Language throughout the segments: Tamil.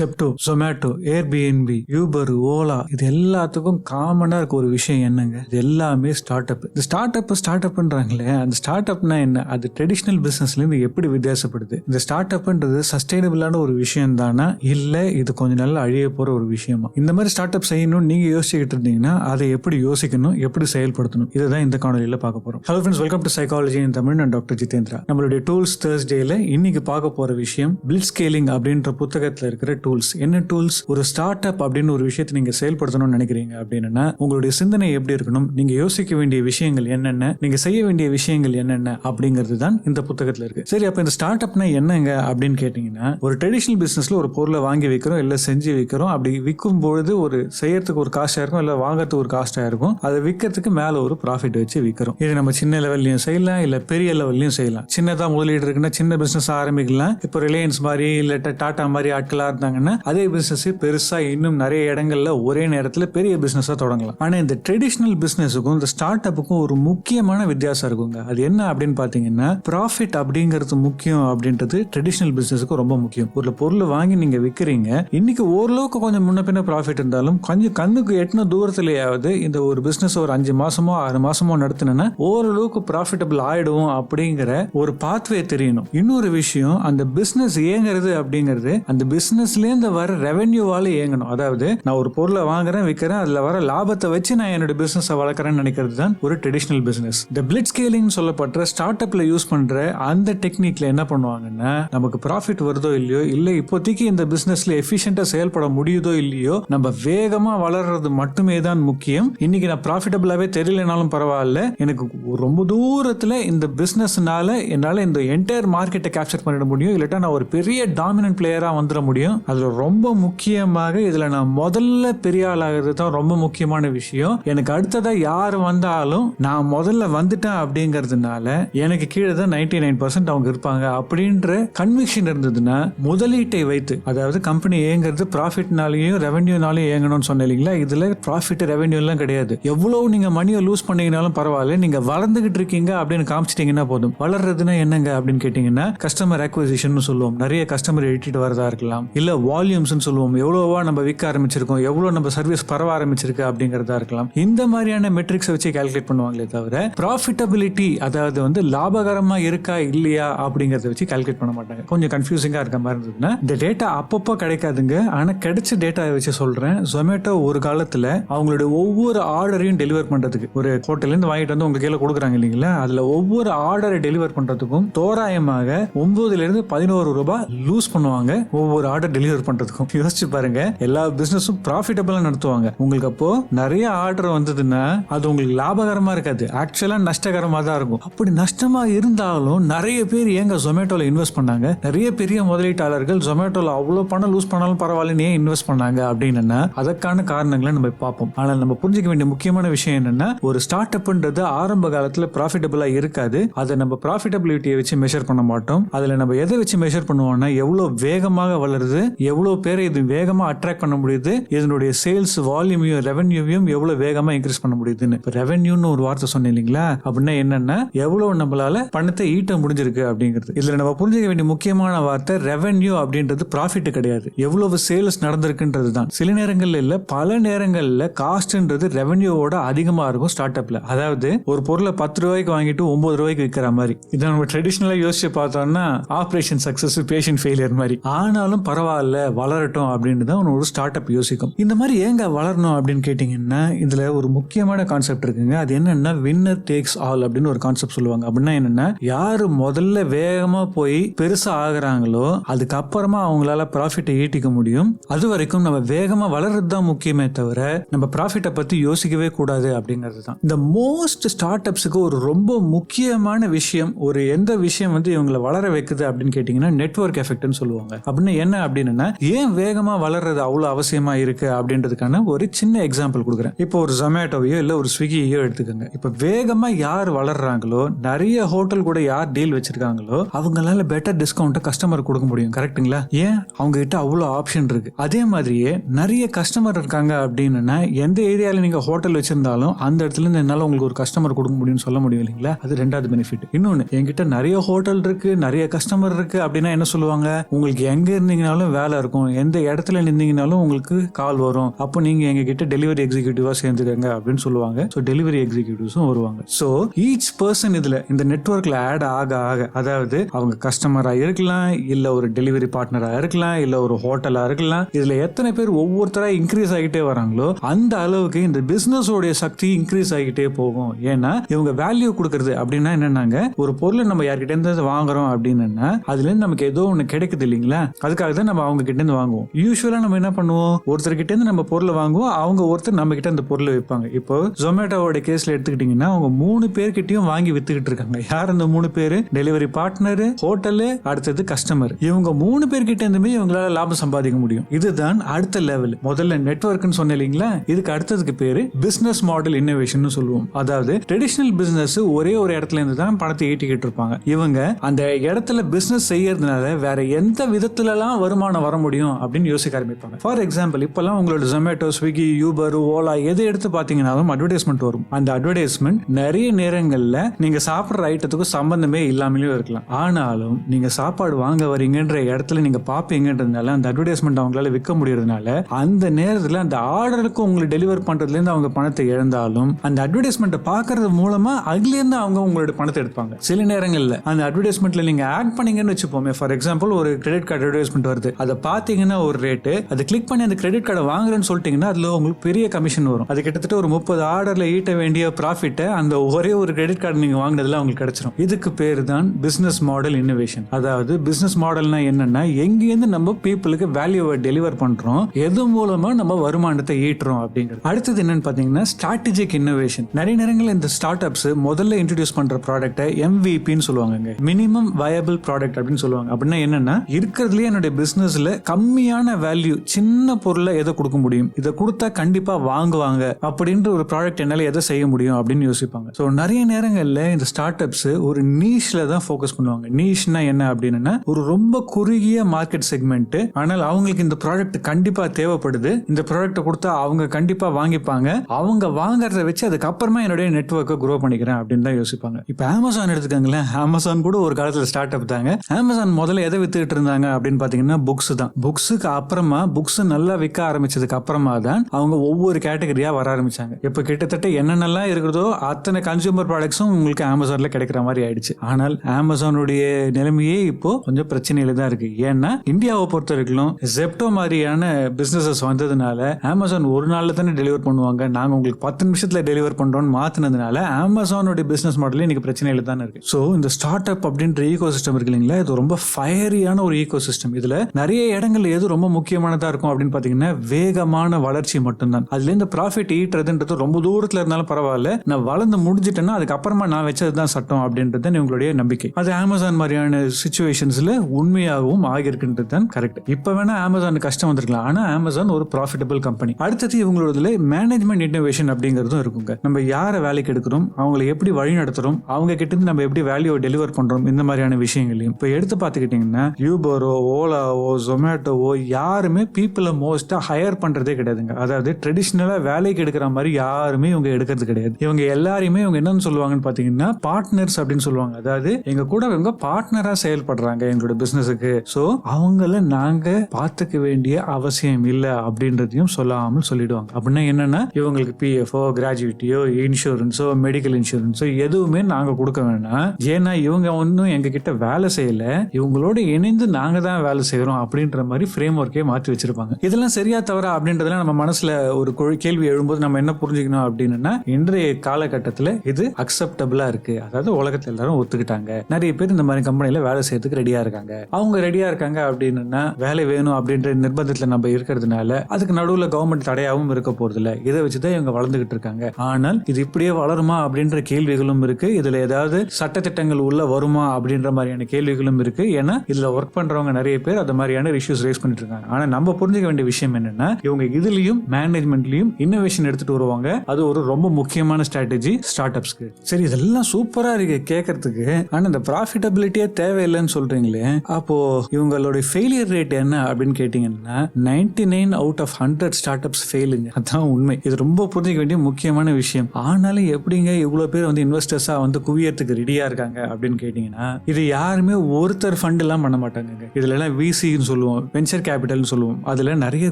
Zepto Zomato Airbnb Uber Ola இது எல்லாத்துக்கும் காமனா இருக்க ஒரு விஷயம் என்னங்க? இது எல்லாமே ஸ்டார்ட் அப் இந்த ஸ்டார்ட் அப் ஸ்டார்ட் அப்ன்றாங்களே அந்த ஸ்டார்ட் அப்னா என்ன? அது ட்ரெடிஷ்னல் பிசினஸ்ல இருந்து எப்படி வித்தியாசப்படுது? இந்த ஸ்டார்ட் அப்ன்றது சஸ்டைனபிளான ஒரு விஷயம் தானா? இல்ல இது கொஞ்ச நாள் அழிய போற ஒரு விஷயமா? இந்த மாதிரி ஸ்டார்ட் அப் செய்யணும் நீங்க யோசிச்சுக்கிட்டு இருந்தீங்கன்னா அதை எப்படி யோசிக்கணும்? எப்படி செயல்படுத்தணும்? இதுதான் இந்த காணொலியில பார்க்க போறோம். Hello friends welcome to psychology in Tamil நான் டாக்டர் ஜிதேந்திரா நம்மளுடைய டூல்ஸ் தேர்ஸ்டேல இன்னைக்கு பார்க்க போற விஷயம் பிளிட் ஸ்கேலிங் அப்படின்ற புத்தகத்துல இருக்கிற டூல்ஸ் என்ன டூல்ஸ் ஒரு ஸ்டார்ட் அப் அப்படின்னு ஒரு விஷயத்தை நீங்க செயல்படுத்தணும்னு நினைக்கிறீங்க அப்படின்னா உங்களுடைய சிந்தனை எப்படி இருக்கணும்? நீங்க யோசிக்க வேண்டிய விஷயங்கள் என்னென்ன? நீங்க செய்ய வேண்டிய விஷயங்கள் என்னென்ன? அப்படிங்கிறது தான் இந்த புத்தகத்துல இருக்கு. சரி அப்ப இந்த ஸ்டார்ட் அப்னா என்னங்க அப்படின்னு கேட்டீங்கன்னா ஒரு ட்ரெடிஷனல் பிசினஸ்ல ஒரு பொருளை வாங்கி வைக்கிறோம் இல்ல செஞ்சு வைக்கிறோம். அப்படி விற்கும் பொழுது ஒரு செய்யறதுக்கு ஒரு காஸ்டா இருக்கும் இல்ல வாங்குறதுக்கு ஒரு காஸ்டா இருக்கும். அதை விற்கிறதுக்கு மேல ஒரு ப்ராஃபிட் வச்சு விற்கிறோம் இது நம்ம சின்ன லெவல்லையும் செய்யலாம் இல்ல பெரிய லெவல்லையும் செய்யலாம். சின்னதா முதலீடு இருக்குன்னா சின்ன பிசினஸ் ஆரம்பிக்கலாம். இப்போ ரிலையன்ஸ் மாதிரி இல்ல டாடா மாதிரி ஆட்களா இருந்தாங்கன்னா அதே பிசினஸ் பெருசா இன்னும் நிறைய இடங்கள்ல ஒரே நேரத்துல பெரிய பிசினஸா தொடங்கலாம். ஆனா இந்த ட்ரெடிஷ்னல் பிசினஸுக்கும் இந்த ஸ்டார்ட் அப்புக்கும் ஒரு முக்கியமான வித்தியாசம் இருக்குங்க. அது என்ன அப்படின்னு பாத்தீங்கன்னா ப்ராஃபிட் அப்படிங்கிறது முக்கியம் அப்படின்றது ட்ரெடிஷ்னல் பிசினஸுக்கு ரொம்ப முக்கியம். ஒரு பொருள் வாங்கி நீங்க விற்கிறீங்க இன்னைக்கு ஓரளவுக்கு கொஞ்சம் முன்ன பின்ன ப்ராஃபிட் இருந்தாலும் கொஞ்சம் கண்ணுக்கு எட்டின தூரத்திலேயாவது இந்த ஒரு பிசினஸ் ஒரு அஞ்சு மாசமோ ஆறு மாசமோ நடத்தினா ஓரளவுக்கு ப்ராஃபிட்டபிள் ஆயிடுவோம் அப்படிங்கிற ஒரு பாத்வே தெரியணும். இன்னொரு விஷயம் அந்த பிசினஸ் ஏங்கிறது அப்படிங்கிறது அந்த பிசினஸ்ல அதுலேருந்து வர ரெவென்யூவால் இயங்கணும். அதாவது நான் ஒரு பொருளை வாங்குறேன் விற்கிறேன் அதில் வர லாபத்தை வச்சு நான் என்னோட பிசினஸை வளர்க்குறேன்னு நினைக்கிறது தான் ஒரு ட்ரெடிஷ்னல் பிசினஸ் இந்த பிளிட் ஸ்கேலிங் சொல்லப்பட்ட ஸ்டார்ட் அப்ல யூஸ் பண்ற அந்த டெக்னிக்ல என்ன பண்ணுவாங்கன்னா நமக்கு ப்ராஃபிட் வருதோ இல்லையோ இல்லை இப்போதைக்கு இந்த பிசினஸ்ல எஃபிஷியன்டா செயல்பட முடியுதோ இல்லையோ நம்ம வேகமா வளர்றது மட்டுமே தான் முக்கியம். இன்னைக்கு நான் ப்ராஃபிட்டபிளாவே தெரியலனாலும் பரவாயில்ல. எனக்கு ரொம்ப தூரத்துல இந்த பிசினஸ்னால என்னால இந்த என்டையர் மார்க்கெட்டை கேப்சர் பண்ணிட முடியும். இல்லாட்டா நான் ஒரு பெரிய டாமினன்ட் பிளேயரா வந்துட முடியும். அதுல ரொம்ப முக்கியமாக இதில் நான் முதல்ல பெரிய ஆளாகிறது தான் ரொம்ப முக்கியமான விஷயம். எனக்கு அடுத்ததாக யார் வந்தாலும் நான் முதல்ல வந்துட்டேன் அப்படிங்கிறதுனால எனக்கு கீழே தான் நைன்டி நைன் பர்சன்ட் அவங்க இருப்பாங்க. அப்படின்ற கன்விக்ஷன் இருந்ததுன்னா முதலீட்டை வைத்து அதாவது கம்பெனி இயங்குறது ப்ராஃபிட்னாலையும் ரெவன்யூனாலையும் இயங்கணும்னு சொன்னேன் இல்லைங்களா? இதில் ப்ராஃபிட் ரெவன்யூலாம் கிடையாது. எவ்வளோ நீங்கள் மணியை லூஸ் பண்ணீங்கனாலும் பரவாயில்ல நீங்கள் வளர்ந்துகிட்டு இருக்கீங்க அப்படின்னு காமிச்சிட்டிங்கன்னா போதும். வளர்றதுன்னா என்னங்க அப்படின்னு கேட்டிங்கன்னா கஸ்டமர் அக்விசிஷன் சொல்லுவோம். நிறைய கஸ்டமர் எடுத்துட்டு வரதா இருக்கலாம். இல்லை வால்யூம்ஸ்னு சொல்லுவோம். எவ்வளோவா நம்ம விற்க ஆரம்பிச்சிருக்கோம் எவ்வளோ நம்ம சர்வீஸ் பரவ ஆரம்பிச்சிருக்கு அப்படிங்கிறதா இருக்கலாம். இந்த மாதிரியான மெட்ரிக்ஸை வச்சு கால்குலேட் பண்ணுவாங்களே தவிர ப்ராஃபிட்டபிலிட்டி அதாவது வந்து லாபகரமாக இருக்கா இல்லையா அப்படிங்கிறத வச்சு கால்குலேட் பண்ண மாட்டாங்க. கொஞ்சம் கன்ஃபியூசிங்காக இருக்க மாதிரி இருந்ததுன்னா இந்த டேட்டா அப்பப்போ கிடைக்காதுங்க. ஆனால் கிடைச்ச டேட்டாவை வச்சு சொல்கிறேன் ஜொமேட்டோ ஒரு காலத்தில் அவங்களுடைய ஒவ்வொரு ஆர்டரையும் டெலிவர் பண்ணுறதுக்கு ஒரு ஹோட்டல்லேருந்து வாங்கிட்டு வந்து உங்கள் கீழே கொடுக்குறாங்க இல்லைங்களா? அதில் ஒவ்வொரு ஆர்டரை டெலிவர் பண்ணுறதுக்கும் தோராயமாக ஒன்பதுலேருந்து பதினோரு ரூபாய் லூஸ் பண்ணுவாங்க. ஒவ்வொரு ஆர்டர் டெலிவர் பண்றதுக்கும் யோசிச்சு பாருங்க. எல்லா பிசினஸும் ப்ராஃபிட்டபிளா நடத்துவாங்க. உங்களுக்கு அப்போ நிறைய ஆர்டர் வந்ததுன்னா அது உங்களுக்கு லாபகரமா இருக்காது. ஆக்சுவலா நஷ்டகரமா தான் இருக்கும். அப்படி நஷ்டமா இருந்தாலும் நிறைய பேர் ஏங்க ஜொமேட்டோல இன்வெஸ்ட் பண்ணாங்க? நிறைய பெரிய முதலீட்டாளர்கள் ஜொமேட்டோல அவ்வளவு பணம் லூஸ் பண்ணாலும் பரவாயில்லன்னு ஏன் இன்வெஸ்ட் பண்ணாங்க அப்படின்னா அதற்கான காரணங்களை நம்ம பார்ப்போம். ஆனால் நம்ம புரிஞ்சுக்க வேண்டிய முக்கியமான விஷயம் என்னன்னா ஒரு ஸ்டார்ட் அப்ன்றது ஆரம்ப காலத்துல ப்ராஃபிட்டபிளா இருக்காது. அதை நம்ம ப்ராஃபிட்டபிலிட்டியை வச்சு மெஷர் பண்ண மாட்டோம். அதுல நம்ம எதை வச்சு மெஷர் பண்ணுவோம்னா எவ்வளவு வேகமாக வளருது எவ்வளோ பேரை இது வேகமாக அட்ராக்ட் பண்ண முடியுது? இதனுடைய சேல்ஸ் வால்யூமையும் ரெவன்யூவையும் எவ்வளோ வேகமாக இன்க்ரீஸ் பண்ண முடியுதுன்னு. இப்போ ரெவன்யூன்னு ஒரு வார்த்தை சொன்னேன் இல்லைங்களா? அப்படின்னா என்னென்னா எவ்வளோ நம்மளால பணத்தை ஈட்ட முடிஞ்சிருக்கு அப்படிங்கிறது. இதில் நம்ம புரிஞ்சுக்க வேண்டிய முக்கியமான வார்த்தை ரெவன்யூ அப்படின்றது ப்ராஃபிட் கிடையாது. எவ்வளவு சேல்ஸ் நடந்திருக்குன்றது தான் சில நேரங்களில் இல்லை பல நேரங்களில் காஸ்ட்ன்றது ரெவன்யூவோட அதிகமாக இருக்கும் ஸ்டார்ட் அப்பில் அதாவது ஒரு பொருளை பத்து ரூபாய்க்கு வாங்கிட்டு ஒன்பது ரூபாய்க்கு விற்கிற மாதிரி. இதை நம்ம ட்ரெடிஷ்னலாக யோசிச்சு பார்த்தோம்னா ஆப்ரேஷன் சக்ஸஸ் பேஷண்ட் ஃபெயிலியர் மாதிரி. ஆனாலும் பரவாயில்ல. வளரட்டும் அப்படின்னு தான் ஒரு ஸ்டார்ட் அப் யோசிக்கும். இந்த மாதிரி ஏங்க வளரணும் அப்படின்னு கேட்டிங்கன்னா இதுல ஒரு முக்கியமான கான்செப்ட் இருக்குங்க. அது என்னன்னா வின்னர் டேக்ஸ் ஆல் அப்படின்னு ஒரு கான்செப்ட் சொல்லுவாங்க. அப்படின்னா என்னன்னா யார் முதல்ல வேகமா போய் பெருசா ஆகுறாங்களோ அதுக்கப்புறமா அவங்களால ப்ராஃபிட்டை ஈட்டிக்க முடியும். அது வரைக்கும் நம்ம வேகமாக வளர்றது தான் முக்கியமே தவிர நம்ம ப்ராஃபிட்டை பற்றி யோசிக்கவே கூடாது அப்படிங்கிறது தான் இந்த மோஸ்ட் ஸ்டார்ட் அப்ஸுக்கு ஒரு ரொம்ப முக்கியமான விஷயம் ஒரு எந்த விஷயம் வந்து இவங்களை வளர வைக்குது அப்படின்னு கேட்டிங்கன்னா நெட்வொர்க் எஃபெக்ட்னு சொல்லுவாங்க. அப்படின்னு என்ன அப்படின்னா ஏன் வேகமா வளர்றது அவ்வளவு அவசியமா இருக்கு? அப்படின்றதுக்கான ஒரு சின்ன எக்ஸாம்பிள் கொடுக்குறேன். இப்போ ஒரு ஜொமேட்டோவையோ இல்ல ஒரு ஸ்விக்கியோ எடுத்துக்கோங்க. இப்போ வேகமா யார் வளர்றாங்களோ நிறைய ஹோட்டல் கூட யார் டீல் வச்சிருக்காங்களோ அவங்களால பெட்டர் டிஸ்கவுண்ட் கஸ்டமர் கொடுக்க முடியும். கரெக்ட்டுங்களா ஏன்? அவங்க கிட்ட அவ்வளோ ஆப்ஷன் இருக்கு. அதே மாதிரியே நிறைய கஸ்டமர் இருக்காங்க அப்படின்னா எந்த ஏரியால நீங்க ஹோட்டல் வச்சிருந்தாலும் அந்த இடத்துல இருந்து என்னால உங்களுக்கு ஒரு கஸ்டமர் கொடுக்க முடியும்னு சொல்ல முடியும் இல்லைங்களா? அது ரெண்டாவது பெனிஃபிட் இன்னொன்னு என்கிட்ட நிறைய ஹோட்டல் இருக்கு நிறைய கஸ்டமர் இருக்கு அப்படின்னா என்ன சொல்லுவாங்க? உங்களுக்கு எங்க இருந்தீங்கனாலும் வேலை வேலை இருக்கும். எந்த இடத்துல நின்னீங்கனாலும் உங்களுக்கு கால் வரும். அப்போ நீங்க எங்க கிட்ட டெலிவரி எக்ஸிக்யூட்டிவா சேர்ந்துக்கங்க அப்படின்னு சொல்லுவாங்க. ஸோ டெலிவரி எக்ஸிக்யூட்டிவ்ஸும் வருவாங்க. ஸோ ஈச் பர்சன் இதுல இந்த நெட்ஒர்க்ல ஆட் ஆக ஆக அதாவது அவங்க கஸ்டமரா இருக்கலாம் இல்ல ஒரு டெலிவரி பார்ட்னரா இருக்கலாம் இல்ல ஒரு ஹோட்டலா இருக்கலாம் இதுல எத்தனை பேர் ஒவ்வொருத்தரா இன்க்ரீஸ் ஆகிட்டே வராங்களோ அந்த அளவுக்கு இந்த பிசினஸ் உடைய சக்தி இன்க்ரீஸ் ஆகிட்டே போகும். ஏன்னா இவங்க வேல்யூ கொடுக்கறது அப்படின்னா என்னன்னாங்க ஒரு பொருளை நம்ம யார்கிட்ட இருந்து வாங்குறோம் அப்படின்னா அதுல இருந்து நமக்கு ஏதோ ஒண்ணு கிடைக்குது இல்லைங்களா? அதுக்காக தான் நம்ம அவங்க கிட்ட இருந்து வாங்குவோம். யூஸ்வலா நம்ம என்ன பண்ணுவோம்? ஒருத்தர் கிட்ட இருந்து நம்ம பொருளை வாங்குவோம். அவங்க ஒருத்தர் நம்ம கிட்ட அந்த பொருளை விற்பாங்க. இப்போ ஜொமேட்டோவோட கேஸ்ல எடுத்துக்கிட்டீங்கன்னா அவங்க மூணு பேர்கிட்டயும் வாங்கி வித்துக்கிட்டு இருக்காங்க. யார் அந்த மூணு பேரு? டெலிவரி பார்ட்னர் ஹோட்டலு அடுத்தது கஸ்டமர் இவங்க மூணு பேர்கிட்ட இருந்துமே இவங்களால லாபம் சம்பாதிக்க முடியும். இதுதான் அடுத்த லெவல் முதல்ல நெட்ஒர்க்னு சொன்னேன் இல்லைங்களா? இதுக்கு அடுத்ததுக்கு பேரு பிசினஸ் மாடல் இன்னோவேஷன் சொல்லுவோம். அதாவது ட்ரெடிஷனல் பிசினஸ் ஒரே ஒரு இடத்துல இருந்து தான் பணத்தை ஈட்டிக்கிட்டு இருப்பாங்க. இவங்க அந்த இடத்துல பிசினஸ் செய்யறதுனால வேற எந்த விதத்துலலாம் வருமானம் வர முடியும் அப்படின்னு யோசிக்க ஆரம்பிப்பாங்க. ஃபார் எக்ஸாம்பிள் இப்பெல்லாம் உங்களோட ஜொமேட்டோ ஸ்விக்கி யூபர் ஓலா எது எடுத்து பாத்தீங்கன்னாலும் அட்வர்டைஸ்மெண்ட் வரும். அந்த அட்வர்டைஸ்மெண்ட் நிறைய நேரங்கள்ல நீங்க சாப்பிடுற ஐட்டத்துக்கும் சம்பந்தமே இல்லாமலேயும் இருக்கலாம். ஆனாலும் நீங்க சாப்பாடு வாங்க வரீங்கன்ற இடத்துல நீங்க பாப்பீங்கன்றதுனால அந்த அட்வர்டைஸ்மெண்ட் அவங்களால விற்க முடியறதுனால அந்த நேரத்துல அந்த ஆர்டருக்கு உங்களுக்கு டெலிவர் பண்றதுல இருந்து அவங்க பணத்தை இழந்தாலும் அந்த அட்வர்டைஸ்மெண்ட்டை பாக்குறது மூலமா அதுல இருந்து அவங்க உங்களோட பணத்தை எடுப்பாங்க. சில நேரங்கள்ல அந்த அட்வர்டைஸ்மெண்ட்ல நீங்க ஆட் பண்ணீங்கன்னு வச்சுப்போமே ஃபார் எக்ஸாம்பிள் ஒரு கிரெடிட் கார்டு அட்வர்டைஸ்மெண்ட் வருது. அதை பாத்தீங்கன்னா ஒரு ரேட்டு அது கிளிக் பண்ணி அந்த கிரெடிட் கார்டை வாங்குறேன்னு சொல்லிட்டீங்கன்னா அதுல உங்களுக்கு பெரிய கமிஷன் வரும். அது கிட்டத்தட்ட ஒரு முப்பது ஆர்டர்ல ஈட்ட வேண்டிய ப்ராஃபிட்டை அந்த ஒரே ஒரு கிரெடிட் கார்டு நீங்க வாங்கினதுல உங்களுக்கு கிடைச்சிரும். இதுக்கு பேர் தான் பிசினஸ் மாடல் இன்னோவேஷன் அதாவது பிசினஸ் மாடல்னா என்னன்னா எங்கேருந்து நம்ம பீப்புளுக்கு வேல்யூவை டெலிவர் பண்றோம் எது மூலமா நம்ம வருமானத்தை ஈட்டுறோம் அப்படிங்கிறது. அடுத்தது என்னன்னு பாத்தீங்கன்னா ஸ்ட்ராட்டஜிக் இன்னோவேஷன் நிறைய நேரங்கள் இந்த ஸ்டார்ட் அப்ஸ் முதல்ல இன்ட்ரடியூஸ் பண்ற ப்ராடக்ட்டை எம்விபின்னு சொல்லுவாங்க மினிமம் வயபிள் ப்ராடக்ட் அப்படின்னு சொல்லுவாங்க. அப்படின்னா என்னன்னா இருக்கிறதுலயே என்னுடைய பிசினஸ்ல கம்மியான வேல்யூ சின்ன பொருளை எதை கொடுக்க முடியும்? இதை கொடுத்தா கண்டிப்பா வாங்குவாங்க. அப்படின்ற ஒரு ப்ராடக்ட் என்னால எதை செய்ய முடியும் அப்படின்னு யோசிப்பாங்க. ஸோ நிறைய நேரங்களில் இந்த ஸ்டார்ட் அப்ஸ் ஒரு நீஷ்ல தான் ஃபோக்கஸ் பண்ணுவாங்க. நீஷ்னா என்ன அப்படின்னா ஒரு ரொம்ப குறுகிய மார்க்கெட் செக்மெண்ட் ஆனால் அவங்களுக்கு இந்த ப்ராடக்ட் கண்டிப்பா தேவைப்படுது. இந்த ப்ராடக்ட் கொடுத்தா அவங்க கண்டிப்பா வாங்கிப்பாங்க. அவங்க வாங்குறத வச்சு அதுக்கப்புறமா என்னுடைய நெட்ஒர்க்கை க்ரோ பண்ணிக்கிறேன் அப்படின்னு தான் யோசிப்பாங்க. இப்போ அமேசான் எடுத்துக்கோங்களேன். அமேசான் கூட ஒரு காலத்தில் ஸ்டார்ட் அப் தாங்க. அமேசான் முதல்ல எதை வித்துக்கிட்டு இருந்தாங்க அப்படின்னு பாத்தீங்கன்னா புக்ஸ் தான். புக்ஸுக்கு அப்புறமா புக்ஸ் நல்லா விற்க ஆரம்பிச்சதுக்கு அப்புறமா தான் அவங்க ஒவ்வொரு கேட்டகரியா வர ஆரம்பிச்சாங்க. இப்போ கிட்டத்தட்ட என்னென்னலாம் இருக்கிறதோ அத்தனை கன்சூமர் ப்ராடக்ட்ஸும் உங்களுக்கு அமேசான்ல கிடைக்கிற மாதிரி ஆயிடுச்சு. ஆனால் அமேசானுடைய நிலைமையே இப்போ கொஞ்சம் பிரச்சனையில தான் இருக்கு. ஏன்னா இந்தியாவை பொறுத்த வரைக்கும் ஜெப்டோ மாதிரியான பிசினஸஸ் வந்ததுனால அமேசான் ஒரு நாள்ல தானே டெலிவர் பண்ணுவாங்க. நாங்க உங்களுக்கு பத்து நிமிஷத்துல டெலிவர் பண்றோம்னு மாத்தினதுனால அமேசானுடைய பிசினஸ் மாடல் இன்னைக்கு பிரச்சனையில தான் இருக்கு. ஸோ இந்த ஸ்டார்ட் அப் அப்படின்ற ஈகோ சிஸ்டம் இருக்கு இல்லைங்களா? இது ரொம்ப ஃபயரியான ஒரு ஈகோ சிஸ்டம் இதுல நிறைய நிறைய இடங்கள்ல எது ரொம்ப முக்கியமானதா இருக்கும் அப்படின்னு பாத்தீங்கன்னா வேகமான வளர்ச்சி மட்டும்தான். அதுல இந்த ப்ராஃபிட் ஈட்டுறதுன்றது ரொம்ப தூரத்துல இருந்தாலும் பரவாயில்ல. நான் வளர்ந்து முடிஞ்சிட்டேன்னா அதுக்கப்புறமா நான் வச்சது தான் சட்டம் அப்படின்றது உங்களுடைய நம்பிக்கை. அது அமேசான் மாதிரியான சுச்சுவேஷன்ஸ்ல உண்மையாகவும் ஆகியிருக்குன்றது தான் கரெக்ட் இப்ப வேணா அமேசான் கஷ்டம் வந்திருக்கலாம். ஆனா அமேசான் ஒரு ப்ராஃபிட்டபிள் கம்பெனி அடுத்தது இவங்களோட மேனேஜ்மெண்ட் இன்னோவேஷன் அப்படிங்கிறதும் இருக்குங்க. நம்ம யாரை வேலைக்கு எடுக்கிறோம்? அவங்களை எப்படி வழி நடத்துறோம்? அவங்க கிட்ட இருந்து நம்ம எப்படி வேல்யூ டெலிவர் பண்றோம்? இந்த மாதிரியான விஷயங்களையும். இப்போ எடுத்து பார்த்துக்கிட்டிங்கன்னா யூபரோ ஓலாவோ ஜொமேட்டோவோ யாருமே பீப்புளை மோஸ்ட்டாக ஹையர் பண்ணுறதே கிடையாதுங்க. அதாவது ட்ரெடிஷ்னலாக வேலைக்கு எடுக்கிற மாதிரி யாருமே இவங்க எடுக்கிறது கிடையாது. இவங்க எல்லாரையுமே இவங்க என்னன்னு சொல்லுவாங்கன்னு பார்த்தீங்கன்னா பார்ட்னர்ஸ் அப்படின்னு சொல்லுவாங்க. அதாவது எங்க கூட இவங்க பார்ட்னராக செயல்படுறாங்க எங்களோட பிஸ்னஸுக்கு ஸோ அவங்கள நாங்கள் பார்த்துக்க வேண்டிய அவசியம் இல்லை அப்படின்றதையும் சொல்லாமல் சொல்லிடுவாங்க. அப்படின்னா என்னன்னா இவங்களுக்கு பிஎஃப்ஓ கிராஜுவிட்டியோ இன்சூரன்ஸோ மெடிக்கல் இன்சூரன்ஸோ எதுவுமே நாங்கள் கொடுக்க வேணாம். ஏன்னா இவங்க ஒன்றும் எங்ககிட்ட வேலை செய்யல. இவங்களோட இணைந்து நாங்கள் தான் வேலை செய்கிறோம் அப்படின்னு அப்படின்ற மாதிரி ஃப்ரேம் ஒர்க்கே மாற்றி வச்சிருப்பாங்க. இதெல்லாம் சரியா தவறா அப்படின்றதுலாம் நம்ம மனசுல ஒரு கேள்வி எழும்போது நம்ம என்ன புரிஞ்சுக்கணும் அப்படின்னா இன்றைய காலகட்டத்தில் இது அக்செப்டபிளா இருக்கு. அதாவது உலகத்தில் எல்லாரும் ஒத்துக்கிட்டாங்க. நிறைய பேர் இந்த மாதிரி கம்பெனியில வேலை செய்யறதுக்கு ரெடியா இருக்காங்க. அவங்க ரெடியா இருக்காங்க அப்படின்னா வேலை வேணும் அப்படின்ற நிர்பந்தத்தில் நம்ம இருக்கிறதுனால அதுக்கு நடுவில் கவர்மெண்ட் தடையாகவும் இருக்க போறது இல்ல இதை வச்சுதான் இவங்க வளர்ந்துகிட்டு இருக்காங்க. ஆனால் இது இப்படியே வளருமா அப்படின்ற கேள்விகளும் இருக்கு. இதுல ஏதாவது சட்டத்திட்டங்கள் உள்ள வருமா அப்படின்ற மாதிரியான கேள்விகளும் இருக்கு. ஏன்னா இதுல ஒர்க் பண்றவங்க நிறைய பேர் அந்த மாதிரியான இஷ்யூஸ் ரேஸ் பண்ணிட்டு இருக்காங்க ஆனா நம்ம புரிஞ்சுக்க வேண்டிய விஷயம் என்னன்னா இவங்க இதுலயும் மேனேஜ்மெண்ட்லயும் இன்னோவேஷன் எடுத்துட்டு வருவாங்க. அது ஒரு ரொம்ப முக்கியமான ஸ்ட்ராட்டஜி ஸ்டார்ட் அப்ஸ்க்கு சரி இதெல்லாம் சூப்பரா இருக்கு கேட்கறதுக்கு ஆனா இந்த ப்ராஃபிட்டபிலிட்டியே தேவையில்லைன்னு சொல்றீங்களே அப்போ இவங்களோட ஃபெயிலியர் ரேட் என்ன அப்படின்னு கேட்டீங்கன்னா ninety nine out of hundred start ups ஃபெயிலுங்க அதான் உண்மை. இது ரொம்ப புரிஞ்சுக்க வேண்டிய முக்கியமான விஷயம். ஆனாலும் எப்படிங்க இவ்வளவு பேர் வந்து இன்வெஸ்டர்ஸா வந்து குவியறதுக்கு ரெடியா இருக்காங்க அப்படின்னு கேட்டீங்கன்னா இது யாருமே ஒருத்தர் ஃபண்ட் எல்லாம் பண்ண மாட்டாங்க இதுல எல்லாம் விசின்னு சொல்லுவாங்க. சொல்லுவோம். வென்ச்சர் கேபிட்டல்னு சொல்லுவோம். அதுல நிறைய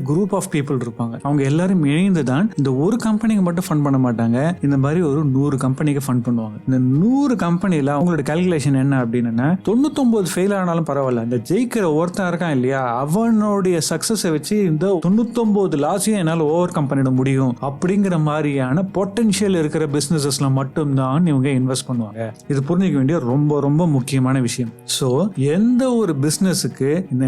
குரூப் ஆஃப் பீப்புள் இருப்பாங்க. அவங்க எல்லாரும் இணைந்து தான் இந்த ஒரு கம்பெனிக்கு மட்டும் ஃபண்ட் பண்ண மாட்டாங்க. இந்த மாதிரி ஒரு நூறு கம்பெனிக்கு ஃபண்ட் பண்ணுவாங்க. இந்த நூறு கம்பெனியில அவங்களோட கால்குலேஷன் என்ன அப்படின்னா தொண்ணூத்தொன்பது ஃபெயில் ஆனாலும் பரவாயில்ல. இந்த ஜெயிக்கிற ஒருத்தன் இருக்கான் இல்லையா? அவனுடைய சக்சஸை வச்சு இந்த தொண்ணூத்தொன்பது லாஸையும் என்னால் ஓவர் கம் பண்ணிட முடியும். அப்படிங்கிற மாதிரியான பொட்டன்ஷியல் இருக்கிற பிசினஸஸ்ல மட்டும்தான் இவங்க இன்வெஸ்ட் பண்ணுவாங்க. இது புரிஞ்சிக்க வேண்டிய ரொம்ப ரொம்ப முக்கியமான விஷயம். ஸோ எந்த ஒரு பிசினஸுக்கு இந்த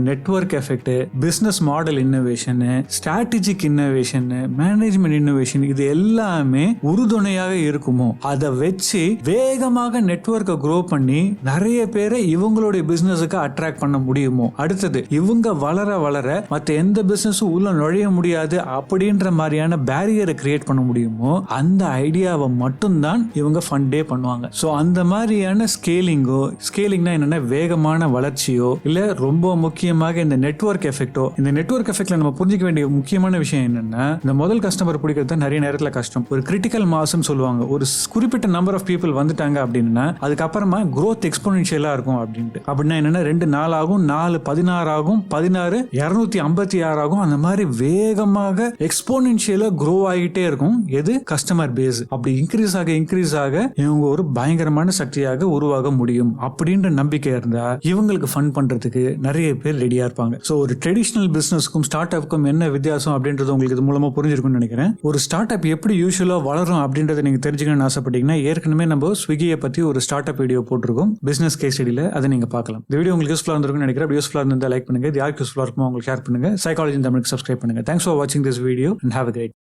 network effect business model innovation strategic innovation management innovation இது எல்லாமே உறுதுணையாக இருக்குமோ? அதை வச்சு வேகமாக நெட்வொர்க்கை க்ரோ பண்ணி நிறைய பேரை இவங்களுடைய பிசினஸுக்கு அட்ராக்ட் பண்ண முடியுமோ? அடுத்தது இவங்க வளர வளர மற்ற எந்த பிசினஸும் உள்ள நுழைய முடியாது அப்படின்ற மாதிரியான பேரியரை கிரியேட் பண்ண முடியுமோ? அந்த ஐடியாவை மட்டும்தான் இவங்க ஃபண்டே பண்ணுவாங்க. ஸோ அந்த மாதிரியான ஸ்கேலிங்கோ ஸ்கேலிங்னா என்னன்னா வேகமான வளர்ச்சியோ இல்லை ரொம்ப முக்கியமாக இந்த நெட்வொர்க் எஃபெக்டோ இந்த நெட்வொர்க் எஃபெக்ட்ல நம்ம புரிஞ்சிக்க வேண்டிய முக்கியமான விஷயம் என்னன்னா இந்த முதல் கஸ்டமர் பிடிக்கிறது தான் நிறைய நேரத்தில் கஷ்டம். ஒரு கிரிட்டிக்கல் மாசம் சொல்லுவாங்க. ஒரு குறிப்பிட்ட நம்பர் ஆஃப் பீப்புள் வந்துட்டாங்க அப்படின்னா அதுக்கப்புறமா க்ரோத் எக்ஸ்போனென்ஷியலா இருக்கும் அப்படின்ட்டு. அப்படின்னா என்னன்னா ரெண்டு நாள் ஆகும் நாலு பதினாறு ஆகும் பதினாறு இரநூத்தி ஐம்பத்தி ஆறு ஆகும் அந்த மாதிரி வேகமாக எக்ஸ்போனென்ஷியலா க்ரோ ஆகிட்டே இருக்கும். எது? கஸ்டமர் பேஸ் அப்படி இன்க்ரீஸ் ஆக இன்க்ரீஸ் ஆக இவங்க ஒரு பயங்கரமான சக்தியாக உருவாக முடியும். அப்படின்ற நம்பிக்கை இருந்தால் இவங்களுக்கு ஃபண்ட் பண்ணுறதுக்கு நிறைய பேர் ரெடியாக இருப்பாங்க. ஸோ ஒரு ட்ரெடிஷ்னல் பிசினஸ்க்கும் ஸ்டார்ட் அப்க்கும் என்ன வித்தியாசம் அப்படின்றது உங்களுக்கு இது மூலமா புரிஞ்சிருக்கும்னு நினைக்கிறேன். ஒரு ஸ்டார்ட் அப் எப்படி யூஸ்வலாக வளரும் அப்படின்றத நீங்கள் தெரிஞ்சுக்கணும்னு ஆசைப்பட்டீங்கன்னா ஏற்கனவே நம்ம ஸ்விக்கியை பத்தி ஒரு ஸ்டார்ட் அப் வீடியோ போட்டிருக்கோம். பிசினஸ் கேஸ் ஸ்டடியில் அதை நீங்க பார்க்கலாம். இந்த வீடியோ உங்களுக்கு யூஸ்ஃபுல்லா இருந்திருக்கும்னு நினைக்கிறேன். யூஸ்ஃபுல்லாக இருந்தால் லைக் பண்ணுங்க. யாருக்கு யூஸ்ஃபுல்லாக இருக்குமோ உங்களுக்கு ஷேர் பண்ணுங்க. சைக்காலஜி தமிழுக்கு சப்ஸ்கிரைப் பண்ணுங்க. தேங்க்ஸ் ஃபார் வாட்சிங் this video and have a great